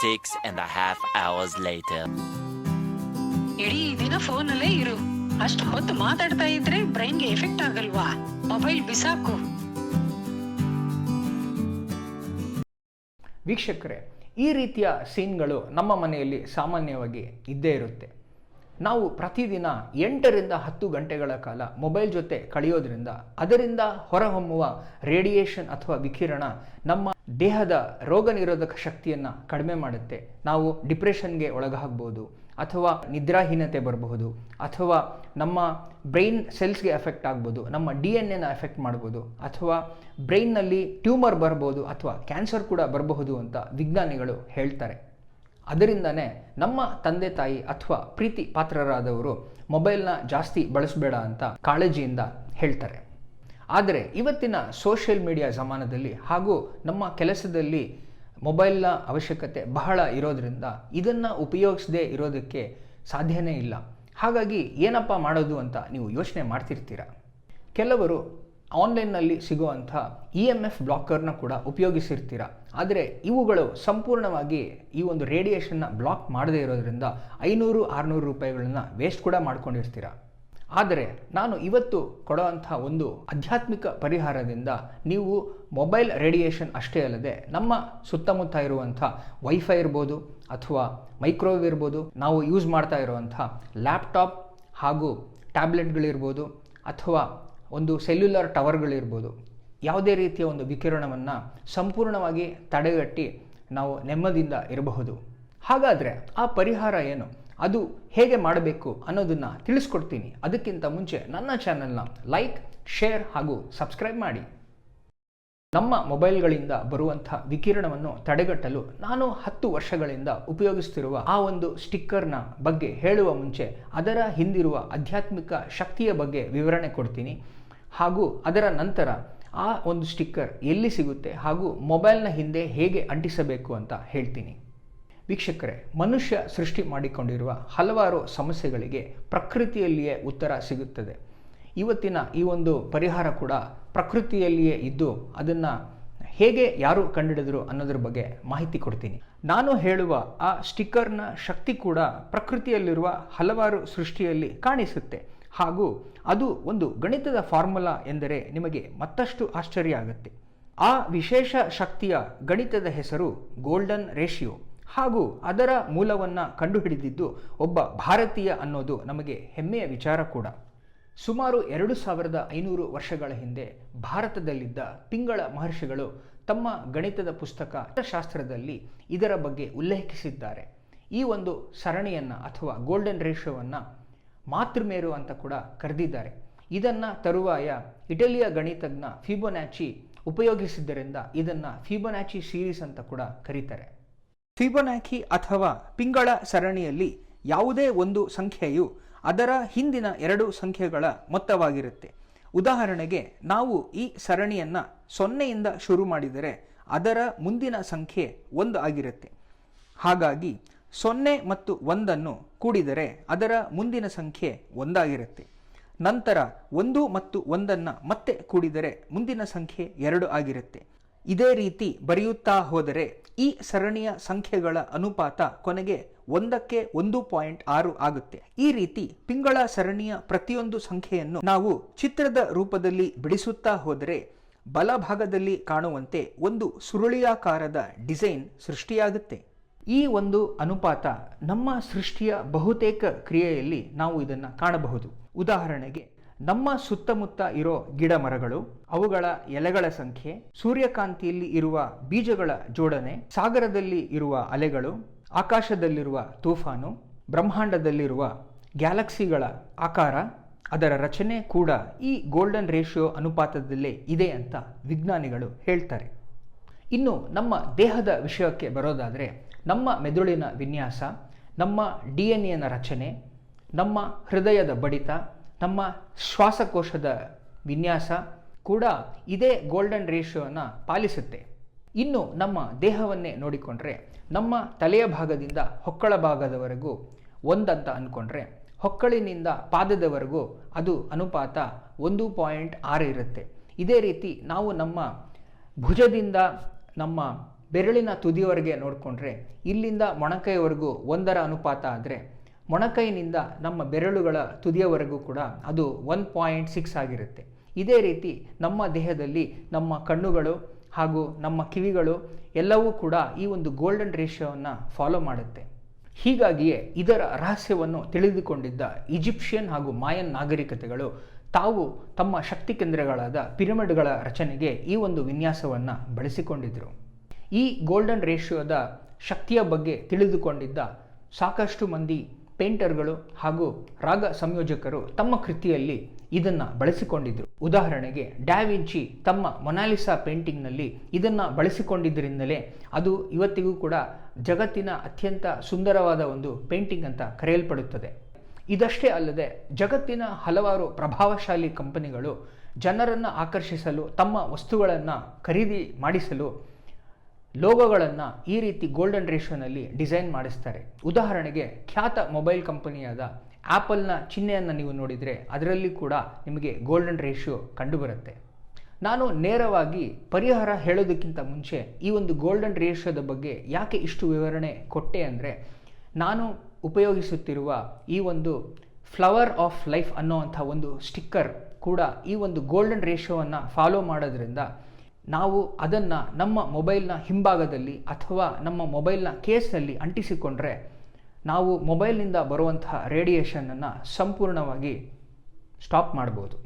Six and a half hours later. ಇಡೀ ದಿನ ಫೋನಲ್ಲೇ ಇರು. ಅಷ್ಟು ಹೊತ್ತು ಮಾತಾಡ್ತಾ ಇದ್ರೆ ಬ್ರೈನ್ಗೆ ಎಫೆಕ್ಟ್ ಆಗಲ್ವಾ? ಮೊಬೈಲ್ ಬಿಸಾಕು. ವೀಕ್ಷಕರೇ ಈ ರೀತಿಯ ಸೀನ್ಗಳು ನಮ್ಮ ಮನೆಯಲ್ಲಿ ಸಾಮಾನ್ಯವಾಗಿ ಇದ್ದೇ ಇರುತ್ತೆ. ನಾವು ಪ್ರತಿದಿನ ಎಂಟರಿಂದ ಹತ್ತು ಗಂಟೆಗಳ ಕಾಲ ಮೊಬೈಲ್ ಜೊತೆ ಕಳೆಯೋದ್ರಿಂದ ಅದರಿಂದ ಹೊರಹೊಮ್ಮುವ ರೇಡಿಯೇಷನ್ ಅಥವಾ ವಿಕಿರಣ ನಮ್ಮ ದೇಹದ ರೋಗ ನಿರೋಧಕ ಶಕ್ತಿಯನ್ನು ಕಡಿಮೆ ಮಾಡುತ್ತೆ. ನಾವು ಡಿಪ್ರೆಷನ್ಗೆ ಒಳಗಾಗ್ಬೋದು ಅಥವಾ ನಿದ್ರಾಹೀನತೆ ಬರಬಹುದು ಅಥವಾ ನಮ್ಮ ಬ್ರೈನ್ ಸೆಲ್ಸ್ಗೆ ಎಫೆಕ್ಟ್ ಆಗ್ಬೋದು, ನಮ್ಮ ಡಿ ಎನ್ ಎನ ಎಫೆಕ್ಟ್ ಮಾಡ್ಬೋದು ಅಥವಾ ಬ್ರೈನ್ನಲ್ಲಿ ಟ್ಯೂಮರ್ ಬರ್ಬೋದು ಅಥವಾ ಕ್ಯಾನ್ಸರ್ ಕೂಡ ಬರಬಹುದು ಅಂತ ವಿಜ್ಞಾನಿಗಳು ಹೇಳ್ತಾರೆ. ಅದರಿಂದನೇ ನಮ್ಮ ತಂದೆ ತಾಯಿ ಅಥವಾ ಪ್ರೀತಿ ಪಾತ್ರರಾದವರು ಮೊಬೈಲ್ನ ಜಾಸ್ತಿ ಬಳಸಬೇಡ ಅಂತ ಕಾಳಜಿಯಿಂದ ಹೇಳ್ತಾರೆ. ಆದರೆ ಇವತ್ತಿನ ಸೋಷಿಯಲ್ ಮೀಡಿಯಾ ಜಮಾನದಲ್ಲಿ ಹಾಗೂ ನಮ್ಮ ಕೆಲಸದಲ್ಲಿ ಮೊಬೈಲ್ನ ಅವಶ್ಯಕತೆ ಬಹಳ ಇರೋದ್ರಿಂದ ಇದನ್ನು ಉಪಯೋಗಿಸದೇ ಇರೋದಕ್ಕೆ ಸಾಧ್ಯನೇ ಇಲ್ಲ. ಹಾಗಾಗಿ ಏನಪ್ಪ ಮಾಡೋದು ಅಂತ ನೀವು ಯೋಚನೆ ಮಾಡ್ತಿರ್ತೀರ? ಕೆಲವರು ಆನ್ಲೈನ್ನಲ್ಲಿ ಸಿಗುವಂಥ ಇ ಎಂ ಎಫ್ ಬ್ಲಾಕರ್ನ ಕೂಡ ಉಪಯೋಗಿಸಿರ್ತೀರ. ಆದರೆ ಇವುಗಳು ಸಂಪೂರ್ಣವಾಗಿ ಈ ಒಂದು ರೇಡಿಯೇಷನ್ನ ಬ್ಲಾಕ್ ಮಾಡದೇ ಇರೋದ್ರಿಂದ ಐನೂರು, ಆರುನೂರು ರೂಪಾಯಿಗಳನ್ನ ವೇಸ್ಟ್ ಕೂಡ ಮಾಡ್ಕೊಂಡಿರ್ತೀರ. ಆದರೆ ನಾನು ಇವತ್ತು ಕೊಡುವಂಥ ಒಂದು ಆಧ್ಯಾತ್ಮಿಕ ಪರಿಹಾರದಿಂದ ನೀವು ಮೊಬೈಲ್ ರೇಡಿಯೇಷನ್ ಅಷ್ಟೇ ಅಲ್ಲದೆ ನಮ್ಮ ಸುತ್ತಮುತ್ತ ಇರುವಂಥ ವೈಫೈ ಇರ್ಬೋದು ಅಥವಾ ಮೈಕ್ರೋವೇವ್ ಇರ್ಬೋದು, ನಾವು ಯೂಸ್ ಮಾಡ್ತಾ ಇರುವಂಥ ಲ್ಯಾಪ್ಟಾಪ್ ಹಾಗೂ ಟ್ಯಾಬ್ಲೆಟ್ಗಳಿರ್ಬೋದು ಅಥವಾ ಒಂದು ಸೆಲ್ಯುಲರ್ ಟವರ್ಗಳಿರ್ಬೋದು ಯಾವುದೇ ರೀತಿಯ ಒಂದು ವಿಕಿರಣವನ್ನು ಸಂಪೂರ್ಣವಾಗಿ ತಡೆಗಟ್ಟಿ ನಾವು ನೆಮ್ಮದಿಯಿಂದ ಇರಬಹುದು. ಹಾಗಾದರೆ ಆ ಪರಿಹಾರ ಏನು? ಅದು ಹೇಗೆ ಮಾಡಬೇಕು ಅನ್ನೋದನ್ನು ತಿಳಿಸ್ಕೊಡ್ತೀನಿ. ಅದಕ್ಕಿಂತ ಮುಂಚೆ ನನ್ನ ಚಾನೆಲ್ನ ಲೈಕ್ ಶೇರ್ ಹಾಗೂ ಸಬ್ಸ್ಕ್ರೈಬ್ ಮಾಡಿ. ನಮ್ಮ ಮೊಬೈಲ್ಗಳಿಂದ ಬರುವಂಥ ವಿಕಿರಣವನ್ನು ತಡೆಗಟ್ಟಲು ನಾನು ಹತ್ತು ವರ್ಷಗಳಿಂದ ಉಪಯೋಗಿಸ್ತಿರುವ ಆ ಒಂದು ಸ್ಟಿಕ್ಕರ್ನ ಬಗ್ಗೆ ಹೇಳುವ ಮುಂಚೆ ಅದರ ಹಿಂದಿರುವ ಆಧ್ಯಾತ್ಮಿಕ ಶಕ್ತಿಯ ಬಗ್ಗೆ ವಿವರಣೆ ಕೊಡ್ತೀನಿ. ಹಾಗೂ ಅದರ ನಂತರ ಆ ಒಂದು ಸ್ಟಿಕ್ಕರ್ ಎಲ್ಲಿ ಸಿಗುತ್ತೆ ಹಾಗೂ ಮೊಬೈಲ್ನ ಹಿಂದೆ ಹೇಗೆ ಅಂಟಿಸಬೇಕು ಅಂತ ಹೇಳ್ತೀನಿ. ವೀಕ್ಷಕರೇ, ಮನುಷ್ಯ ಸೃಷ್ಟಿ ಮಾಡಿಕೊಂಡಿರುವ ಹಲವಾರು ಸಮಸ್ಯೆಗಳಿಗೆ ಪ್ರಕೃತಿಯಲ್ಲಿಯೇ ಉತ್ತರ ಸಿಗುತ್ತದೆ. ಇವತ್ತಿನ ಈ ಒಂದು ಪರಿಹಾರ ಕೂಡ ಪ್ರಕೃತಿಯಲ್ಲಿಯೇ ಇದ್ದು ಅದನ್ನು ಹೇಗೆ ಯಾರು ಕಂಡುಹಿಡಿದ್ರು ಅನ್ನೋದ್ರ ಬಗ್ಗೆ ಮಾಹಿತಿ ಕೊಡ್ತೀನಿ. ನಾನು ಹೇಳುವ ಆ ಸ್ಟಿಕ್ಕರ್ನ ಶಕ್ತಿ ಕೂಡ ಪ್ರಕೃತಿಯಲ್ಲಿರುವ ಹಲವಾರು ಸೃಷ್ಟಿಯಲ್ಲಿ ಕಾಣಿಸುತ್ತೆ. ಹಾಗೂ ಅದು ಒಂದು ಗಣಿತದ ಫಾರ್ಮುಲಾ ಎಂದರೆ ನಿಮಗೆ ಮತ್ತಷ್ಟು ಆಶ್ಚರ್ಯ ಆಗುತ್ತೆ. ಆ ವಿಶೇಷ ಶಕ್ತಿಯ ಗಣಿತದ ಹೆಸರು ಗೋಲ್ಡನ್ ರೇಷಿಯೋ. ಹಾಗೂ ಅದರ ಮೂಲವನ್ನು ಕಂಡುಹಿಡಿದಿದ್ದು ಒಬ್ಬ ಭಾರತೀಯ ಅನ್ನೋದು ನಮಗೆ ಹೆಮ್ಮೆಯ ವಿಚಾರ ಕೂಡ. ಸುಮಾರು ಎರಡು ಸಾವಿರದ ಐನೂರು ವರ್ಷಗಳ ಹಿಂದೆ ಭಾರತದಲ್ಲಿದ್ದ ಪಿಂಗಳ ಮಹರ್ಷಿಗಳು ತಮ್ಮ ಗಣಿತದ ಪುಸ್ತಕ ಶಾಸ್ತ್ರದಲ್ಲಿ ಇದರ ಬಗ್ಗೆ ಉಲ್ಲೇಖಿಸಿದ್ದಾರೆ. ಈ ಒಂದು ಸರಣಿಯನ್ನು ಅಥವಾ ಗೋಲ್ಡನ್ ರೇಷಿಯೋವನ್ನು ಮಾತೃಮೇರು ಅಂತ ಕೂಡ ಕರೆದಿದ್ದಾರೆ. ಇದನ್ನು ತರುವಾಯ ಇಟಲಿಯ ಗಣಿತಜ್ಞ ಫಿಬೊನಾಚಿ ಉಪಯೋಗಿಸಿದ್ದರಿಂದ ಇದನ್ನು ಫಿಬೊನಾಚಿ ಸೀರೀಸ್ ಅಂತ ಕೂಡ ಕರೀತಾರೆ. ಫಿಬೊನಾಚಿ ಅಥವಾ ಪಿಂಗಳ ಸರಣಿಯಲ್ಲಿ ಯಾವುದೇ ಒಂದು ಸಂಖ್ಯೆಯು ಅದರ ಹಿಂದಿನ ಎರಡು ಸಂಖ್ಯೆಗಳ ಮೊತ್ತವಾಗಿರುತ್ತೆ. ಉದಾಹರಣೆಗೆ ನಾವು ಈ ಸರಣಿಯನ್ನು ಸೊನ್ನೆಯಿಂದ ಶುರು ಮಾಡಿದರೆ ಅದರ ಮುಂದಿನ ಸಂಖ್ಯೆ ಒಂದು ಆಗಿರುತ್ತೆ. ಹಾಗಾಗಿ ಸೊನ್ನೆ ಮತ್ತು ಒಂದನ್ನು ಕೂಡಿದರೆ ಅದರ ಮುಂದಿನ ಸಂಖ್ಯೆ ಒಂದಾಗಿರುತ್ತೆ. ನಂತರ ಒಂದು ಮತ್ತು ಒಂದನ್ನು ಮತ್ತೆ ಕೂಡಿದರೆ ಮುಂದಿನ ಸಂಖ್ಯೆ ಎರಡು ಆಗಿರುತ್ತೆ. ಇದೇ ರೀತಿ ಬರೆಯುತ್ತಾ ಹೋದರೆ ಈ ಸರಣಿಯ ಸಂಖ್ಯೆಗಳ ಅನುಪಾತ ಕೊನೆಗೆ ಒಂದಕ್ಕೆ ಒಂದು ಪಾಯಿಂಟ್ ಆರು ಆಗುತ್ತೆ. ಈ ರೀತಿ ಪಿಂಗಳ ಸರಣಿಯ ಪ್ರತಿಯೊಂದು ಸಂಖ್ಯೆಯನ್ನು ನಾವು ಚಿತ್ರದ ರೂಪದಲ್ಲಿ ಬಿಡಿಸುತ್ತಾ ಹೋದರೆ ಬಲಭಾಗದಲ್ಲಿ ಕಾಣುವಂತೆ ಒಂದು ಸುರುಳಿಯಾಕಾರದ ಡಿಸೈನ್ ಸೃಷ್ಟಿಯಾಗುತ್ತೆ. ಈ ಒಂದು ಅನುಪಾತ ನಮ್ಮ ಸೃಷ್ಟಿಯ ಬಹುತೇಕ ಕ್ರಿಯೆಯಲ್ಲಿ ನಾವು ಇದನ್ನು ಕಾಣಬಹುದು. ಉದಾಹರಣೆಗೆ, ನಮ್ಮ ಸುತ್ತಮುತ್ತ ಇರೋ ಗಿಡ ಮರಗಳು ಅವುಗಳ ಎಲೆಗಳ ಸಂಖ್ಯೆ, ಸೂರ್ಯಕಾಂತಿಯಲ್ಲಿ ಇರುವ ಬೀಜಗಳ ಜೋಡಣೆ, ಸಾಗರದಲ್ಲಿ ಇರುವ ಅಲೆಗಳು, ಆಕಾಶದಲ್ಲಿರುವ ತೂಫಾನು, ಬ್ರಹ್ಮಾಂಡದಲ್ಲಿರುವ ಗ್ಯಾಲಕ್ಸಿಗಳ ಆಕಾರ, ಅದರ ರಚನೆ ಕೂಡ ಈ ಗೋಲ್ಡನ್ ರೇಷಿಯೋ ಅನುಪಾತದಲ್ಲೇ ಇದೆ ಅಂತ ವಿಜ್ಞಾನಿಗಳು ಹೇಳ್ತಾರೆ. ಇನ್ನು ನಮ್ಮ ದೇಹದ ವಿಷಯಕ್ಕೆ ಬರೋದಾದರೆ ನಮ್ಮ ಮೆದುಳಿನ ವಿನ್ಯಾಸ, ನಮ್ಮ ಡಿ ಎನ್ ಎನ ರಚನೆ, ನಮ್ಮ ಹೃದಯದ ಬಡಿತ, ನಮ್ಮ ಶ್ವಾಸಕೋಶದ ವಿನ್ಯಾಸ ಕೂಡ ಇದೇ ಗೋಲ್ಡನ್ ರೇಷಿಯೋನ ಪಾಲಿಸುತ್ತೆ. ಇನ್ನು ನಮ್ಮ ದೇಹವನ್ನೇ ನೋಡಿಕೊಂಡ್ರೆ, ನಮ್ಮ ತಲೆಯ ಭಾಗದಿಂದ ಹೊಕ್ಕಳ ಭಾಗದವರೆಗೂ ಒಂದಂತ ಅಂದ್ಕೊಂಡ್ರೆ ಹೊಕ್ಕಳಿನಿಂದ ಪಾದದವರೆಗೂ ಅದು ಅನುಪಾತ ಒಂದು ಪಾಯಿಂಟ್ ಆರು ಇರುತ್ತೆ. ಇದೇ ರೀತಿ ನಾವು ನಮ್ಮ ಭುಜದಿಂದ ನಮ್ಮ ಬೆರಳಿನ ತುದಿಯವರೆಗೆ ನೋಡಿಕೊಂಡ್ರೆ ಇಲ್ಲಿಂದ ಮೊಣಕೈವರೆಗೂ ಒಂದರ ಅನುಪಾತ ಆದರೆ ಮೊಣಕೈನಿಂದ ನಮ್ಮ ಬೆರಳುಗಳ ತುದಿಯವರೆಗೂ ಕೂಡ ಅದು ಒನ್ ಪಾಯಿಂಟ್ ಸಿಕ್ಸ್ ಆಗಿರುತ್ತೆ. ಇದೇ ರೀತಿ ನಮ್ಮ ದೇಹದಲ್ಲಿ ನಮ್ಮ ಕಣ್ಣುಗಳು ಹಾಗೂ ನಮ್ಮ ಕಿವಿಗಳು ಎಲ್ಲವೂ ಕೂಡ ಈ ಒಂದು ಗೋಲ್ಡನ್ ರೇಷಿಯೋವನ್ನು ಫಾಲೋ ಮಾಡುತ್ತೆ. ಹೀಗಾಗಿಯೇ ಇದರ ರಹಸ್ಯವನ್ನು ತಿಳಿದುಕೊಂಡಿದ್ದ ಈಜಿಪ್ಷಿಯನ್ ಹಾಗೂ ಮಾಯನ್ ನಾಗರಿಕತೆಗಳು ತಾವು ತಮ್ಮ ಶಕ್ತಿ ಕೇಂದ್ರಗಳಾದ ಪಿರಮಿಡ್ಗಳ ರಚನೆಗೆ ಈ ಒಂದು ವಿನ್ಯಾಸವನ್ನು ಬಳಸಿಕೊಂಡಿದ್ದರು ಈ ಗೋಲ್ಡನ್ ರೇಷಿಯೋದ ಶಕ್ತಿಯ ಬಗ್ಗೆ ತಿಳಿದುಕೊಂಡಿದ್ದ ಸಾಕಷ್ಟು ಮಂದಿ ಪೇಂಟರ್ಗಳು ಹಾಗೂ ರಾಗ ಸಂಯೋಜಕರು ತಮ್ಮ ಕೃತಿಯಲ್ಲಿ ಇದನ್ನು ಬಳಸಿಕೊಂಡಿದ್ದರು ಉದಾಹರಣೆಗೆ ಡ್ಯಾವಿಂಚಿ ತಮ್ಮ ಮೊನಾಲಿಸಾ ಪೇಂಟಿಂಗ್ನಲ್ಲಿ ಇದನ್ನು ಬಳಸಿಕೊಂಡಿದ್ದರಿಂದಲೇ ಅದು ಇವತ್ತಿಗೂ ಕೂಡ ಜಗತ್ತಿನ ಅತ್ಯಂತ ಸುಂದರವಾದ ಒಂದು ಪೇಂಟಿಂಗ್ ಅಂತ ಕರೆಯಲ್ಪಡುತ್ತದೆ. ಇದಷ್ಟೇ ಅಲ್ಲದೆ ಜಗತ್ತಿನ ಹಲವಾರು ಪ್ರಭಾವಶಾಲಿ ಕಂಪನಿಗಳು ಜನರನ್ನು ಆಕರ್ಷಿಸಲು, ತಮ್ಮ ವಸ್ತುಗಳನ್ನು ಖರೀದಿ ಮಾಡಿಸಲು ಲೋಗೋಗಳನ್ನು ಈ ರೀತಿ ಗೋಲ್ಡನ್ ರೇಷನಲ್ಲಿ ಡಿಸೈನ್ ಮಾಡಿಸ್ತಾರೆ. ಉದಾಹರಣೆಗೆ ಖ್ಯಾತ ಮೊಬೈಲ್ ಕಂಪನಿಯಾದ ಆ್ಯಪಲ್ನ ಚಿಹ್ನೆಯನ್ನು ನೀವು ನೋಡಿದರೆ ಅದರಲ್ಲಿ ಕೂಡ ನಿಮಗೆ ಗೋಲ್ಡನ್ ರೇಷಿಯೋ ಕಂಡುಬರುತ್ತೆ. ನಾನು ನೇರವಾಗಿ ಪರಿಹಾರ ಹೇಳೋದಕ್ಕಿಂತ ಮುಂಚೆ ಈ ಒಂದು ಗೋಲ್ಡನ್ ರೇಷಿಯೋದ ಬಗ್ಗೆ ಯಾಕೆ ಇಷ್ಟು ವಿವರಣೆ ಕೊಟ್ಟೆ ಅಂದರೆ, ನಾನು ಉಪಯೋಗಿಸುತ್ತಿರುವ ಈ ಒಂದು ಫ್ಲವರ್ ಆಫ್ ಲೈಫ್ ಅನ್ನೋವಂಥ ಒಂದು ಸ್ಟಿಕ್ಕರ್ ಕೂಡ ಈ ಒಂದು ಗೋಲ್ಡನ್ ರೇಷೋವನ್ನು ಫಾಲೋ ಮಾಡೋದ್ರಿಂದ ನಾವು ಅದನ್ನು ನಮ್ಮ ಮೊಬೈಲ್ನ ಹಿಂಭಾಗದಲ್ಲಿ ಅಥವಾ ನಮ್ಮ ಮೊಬೈಲ್ನ ಕೇಸ್ನಲ್ಲಿ ಅಂಟಿಸಿಕೊಂಡ್ರೆ ನಾವು ಮೊಬೈಲ್ನಿಂದ ಬರುವಂತಹ ರೇಡಿಯೇಷನನ್ನು ಸಂಪೂರ್ಣವಾಗಿ ಸ್ಟಾಪ್ ಮಾಡ್ಬೋದು.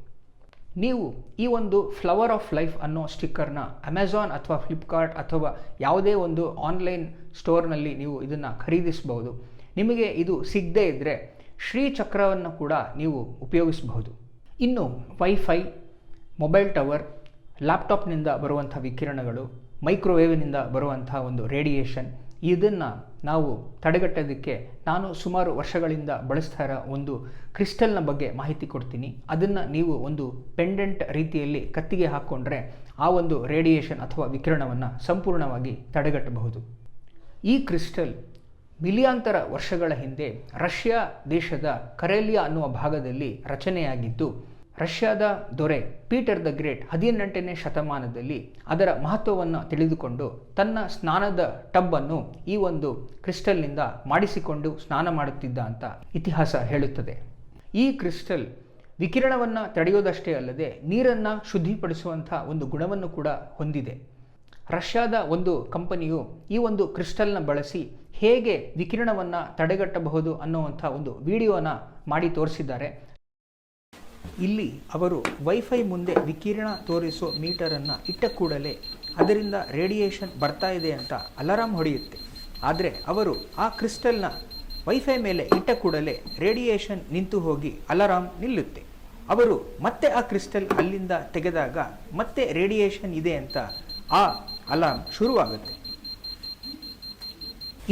ನೀವು ಈ ಒಂದು ಫ್ಲವರ್ ಆಫ್ ಲೈಫ್ ಅನ್ನೋ ಸ್ಟಿಕ್ಕರ್ನ ಅಮೆಝಾನ್ ಅಥವಾ ಫ್ಲಿಪ್ಕಾರ್ಟ್ ಅಥವಾ ಯಾವುದೇ ಒಂದು ಆನ್ಲೈನ್ ಸ್ಟೋರ್ನಲ್ಲಿ ನೀವು ಇದನ್ನು ಖರೀದಿಸಬಹುದು ನಿಮಗೆ ಇದು ಸಿಗದೇ ಇದ್ದರೆ ಶ್ರೀಚಕ್ರವನ್ನು ಕೂಡ ನೀವು ಉಪಯೋಗಿಸಬಹುದು. ಇನ್ನು ವೈಫೈ ಮೊಬೈಲ್ ಟವರ್ ಲ್ಯಾಪ್ಟಾಪ್ನಿಂದ ಬರುವಂಥ ವಿಕಿರಣಗಳು ಮೈಕ್ರೋವೇವ್ನಿಂದ ಬರುವಂಥ ಒಂದು ರೇಡಿಯೇಷನ್ ಇದನ್ನು ನಾವು ತಡೆಗಟ್ಟೋದಕ್ಕೆ ನಾನು ಸುಮಾರು ವರ್ಷಗಳಿಂದ ಬಳಸ್ತಾ ಇರೋ ಒಂದು ಕ್ರಿಸ್ಟಲ್ನ ಬಗ್ಗೆ ಮಾಹಿತಿ ಕೊಡ್ತೀನಿ. ಅದನ್ನು ನೀವು ಒಂದು ಪೆಂಡೆಂಟ್ ರೀತಿಯಲ್ಲಿ ಕತ್ತಿಗೆ ಹಾಕ್ಕೊಂಡ್ರೆ ಆ ಒಂದು ರೇಡಿಯೇಷನ್ ಅಥವಾ ವಿಕಿರಣವನ್ನು ಸಂಪೂರ್ಣವಾಗಿ ತಡೆಗಟ್ಟಬಹುದು. ಈ ಕ್ರಿಸ್ಟಲ್ ಮಿಲಿಯಾಂತರ ವರ್ಷಗಳ ಹಿಂದೆ ರಷ್ಯಾ ದೇಶದ ಕರೇಲಿಯಾ ಅನ್ನುವ ಭಾಗದಲ್ಲಿ ರಚನೆಯಾಗಿದ್ದು, ರಷ್ಯಾದ ದೊರೆ ಪೀಟರ್ ದ ಗ್ರೇಟ್ ಹದಿನೆಂಟನೇ ಶತಮಾನದಲ್ಲಿ ಅದರ ಮಹತ್ವವನ್ನು ತಿಳಿದುಕೊಂಡು ತನ್ನ ಸ್ನಾನದ ಟಬ್ಬನ್ನು ಈ ಒಂದು ಕ್ರಿಸ್ಟಲ್ನಿಂದ ಮಾಡಿಸಿಕೊಂಡು ಸ್ನಾನ ಮಾಡುತ್ತಿದ್ದ ಅಂತ ಇತಿಹಾಸ ಹೇಳುತ್ತದೆ. ಈ ಕ್ರಿಸ್ಟಲ್ ವಿಕಿರಣವನ್ನು ತಡೆಯೋದಷ್ಟೇ ಅಲ್ಲದೆ ನೀರನ್ನು ಶುದ್ಧಿಪಡಿಸುವಂಥ ಒಂದು ಗುಣವನ್ನು ಕೂಡ ಹೊಂದಿದೆ. ರಷ್ಯಾದ ಒಂದು ಕಂಪನಿಯು ಈ ಒಂದು ಕ್ರಿಸ್ಟಲ್ನ ಬಳಸಿ ಹೇಗೆ ವಿಕಿರಣವನ್ನು ತಡೆಗಟ್ಟಬಹುದು ಅನ್ನುವಂಥ ಒಂದು ವಿಡಿಯೋನ ಮಾಡಿ ತೋರಿಸಿದ್ದಾರೆ. ಇಲ್ಲಿ ಅವರು ವೈಫೈ ಮುಂದೆ ವಿಕಿರಣ ತೋರಿಸೋ ಮೀಟರನ್ನು ಇಟ್ಟ ಕೂಡಲೇ ಅದರಿಂದ ರೇಡಿಯೇಷನ್ ಬರ್ತಾ ಇದೆ ಅಂತ ಅಲಾರಾಮ್ ಹೊಡೆಯುತ್ತೆ. ಆದರೆ ಅವರು ಆ ಕ್ರಿಸ್ಟಲ್ನ ವೈಫೈ ಮೇಲೆ ಇಟ್ಟ ಕೂಡಲೇ ರೇಡಿಯೇಷನ್ ನಿಂತು ಹೋಗಿ ಅಲಾರಾಮ್ ನಿಲ್ಲುತ್ತೆ. ಅವರು ಮತ್ತೆ ಆ ಕ್ರಿಸ್ಟಲ್ ಅಲ್ಲಿಂದ ತೆಗೆದಾಗ ಮತ್ತೆ ರೇಡಿಯೇಷನ್ ಇದೆ ಅಂತ ಆ ಅಲಾರ್ಮ್ ಶುರುವಾಗುತ್ತೆ.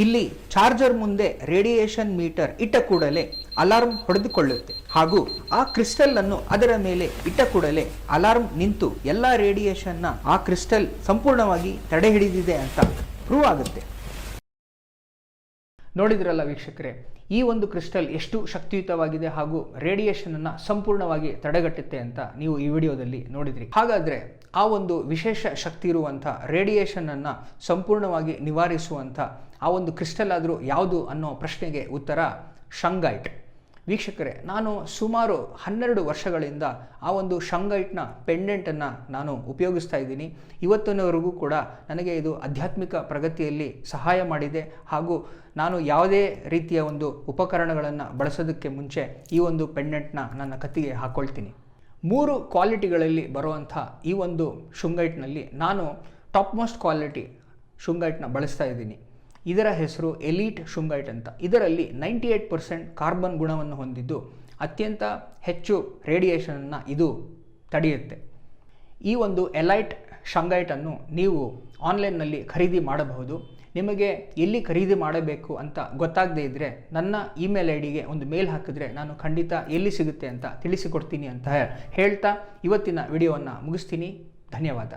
ಇಲ್ಲಿ ಚಾರ್ಜರ್ ಮುಂದೆ ರೇಡಿಯೇಷನ್ ಮೀಟರ್ ಇಟ್ಟ ಕೂಡಲೇ ಅಲಾರ್ಮ್ ಹೊಡೆದುಕೊಳ್ಳುತ್ತೆ. ಹಾಗೂ ಆ ಕ್ರಿಸ್ಟಲ್ ಅನ್ನು ಅದರ ಮೇಲೆ ಇಟ್ಟ ಕೂಡಲೇ ಅಲಾರ್ಮ್ ನಿಂತು ಎಲ್ಲ ರೇಡಿಯೇಷನ್ನ ಆ ಕ್ರಿಸ್ಟಲ್ ಸಂಪೂರ್ಣವಾಗಿ ತಡೆ ಹಿಡಿದಿದೆ ಅಂತ ಪ್ರೂವ್ ಆಗುತ್ತೆ. ನೋಡಿದ್ರಲ್ಲ ವೀಕ್ಷಕರೇ, ಈ ಒಂದು ಕ್ರಿಸ್ಟಲ್ ಎಷ್ಟು ಶಕ್ತಿಯುತವಾಗಿದೆ ಹಾಗೂ ರೇಡಿಯೇಷನ್ ಅನ್ನ ಸಂಪೂರ್ಣವಾಗಿ ತಡೆಗಟ್ಟುತ್ತೆ ಅಂತ ನೀವು ಈ ವಿಡಿಯೋದಲ್ಲಿ ನೋಡಿದ್ರಿ. ಹಾಗಾದ್ರೆ ಆ ಒಂದು ವಿಶೇಷ ಶಕ್ತಿ ಇರುವಂಥ ರೇಡಿಯೇಷನ್ ಅನ್ನ ಸಂಪೂರ್ಣವಾಗಿ ನಿವಾರಿಸುವಂಥ ಆ ಒಂದು ಕ್ರಿಸ್ಟಲ್ ಆದರೂ ಯಾವುದು ಅನ್ನೋ ಪ್ರಶ್ನೆಗೆ ಉತ್ತರ ಶಂಗೈಟ್ ವೀಕ್ಷಕರೇ, ನಾನು ಸುಮಾರು ಹನ್ನೆರಡು ವರ್ಷಗಳಿಂದ ಆ ಒಂದು ಶಂಗೈಟ್ನ ಪೆಂಡೆಂಟನ್ನು ನಾನು ಉಪಯೋಗಿಸ್ತಾ ಇದ್ದೀನಿ. ಇವತ್ತಿನವರೆಗೂ ಕೂಡ ನನಗೆ ಇದು ಆಧ್ಯಾತ್ಮಿಕ ಪ್ರಗತಿಯಲ್ಲಿ ಸಹಾಯ ಮಾಡಿದೆ. ಹಾಗೂ ನಾನು ಯಾವುದೇ ರೀತಿಯ ಒಂದು ಉಪಕರಣಗಳನ್ನು ಬಳಸೋದಕ್ಕೆ ಮುಂಚೆ ಈ ಒಂದು ಪೆಂಡೆಂಟ್ನ ನನ್ನ ಕತ್ತಿಗೆ ಹಾಕ್ಕೊಳ್ತೀನಿ ಮೂರು ಕ್ವಾಲಿಟಿಗಳಲ್ಲಿ ಬರುವಂಥ ಈ ಒಂದು ಶುಂಗೈಟ್ನಲ್ಲಿ ನಾನು ಟಾಪ್ ಮೋಸ್ಟ್ ಕ್ವಾಲಿಟಿ ಶುಂಗೈಟ್ನ ಬಳಸ್ತಾ ಇದ್ದೀನಿ. ಇದರ ಹೆಸರು ಎಲೀಟ್ ಶುಂಗೈಟ್ ಅಂತ. ಇದರಲ್ಲಿ ನೈಂಟಿ ಏಟ್ ಪರ್ಸೆಂಟ್ ಕಾರ್ಬನ್ ಗುಣವನ್ನು ಹೊಂದಿದ್ದು ಅತ್ಯಂತ ಹೆಚ್ಚು ರೇಡಿಯೇಷನನ್ನು ಇದು ತಡೆಯುತ್ತೆ. ಈ ಒಂದು ಎಲೈಟ್ ಶಂಗೈಟನ್ನು ನೀವು ಆನ್ಲೈನ್ನಲ್ಲಿ ಖರೀದಿ ಮಾಡಬಹುದು. ನಿಮಗೆ ಎಲ್ಲಿ ಖರೀದಿ ಮಾಡಬೇಕು ಅಂತ ಗೊತ್ತಾಗದೇ ಇದ್ದರೆ ನನ್ನ ಇಮೇಲ್ ಐ ಡಿಗೆ ಒಂದು ಮೇಲ್ ಹಾಕಿದ್ರೆ ನಾನು ಖಂಡಿತ ಎಲ್ಲಿ ಸಿಗುತ್ತೆ ಅಂತ ತಿಳಿಸಿಕೊಡ್ತೀನಿ ಅಂತ ಹೇಳ್ತಾ ಇವತ್ತಿನ ವಿಡಿಯೋವನ್ನು ಮುಗಿಸ್ತೀನಿ. ಧನ್ಯವಾದ.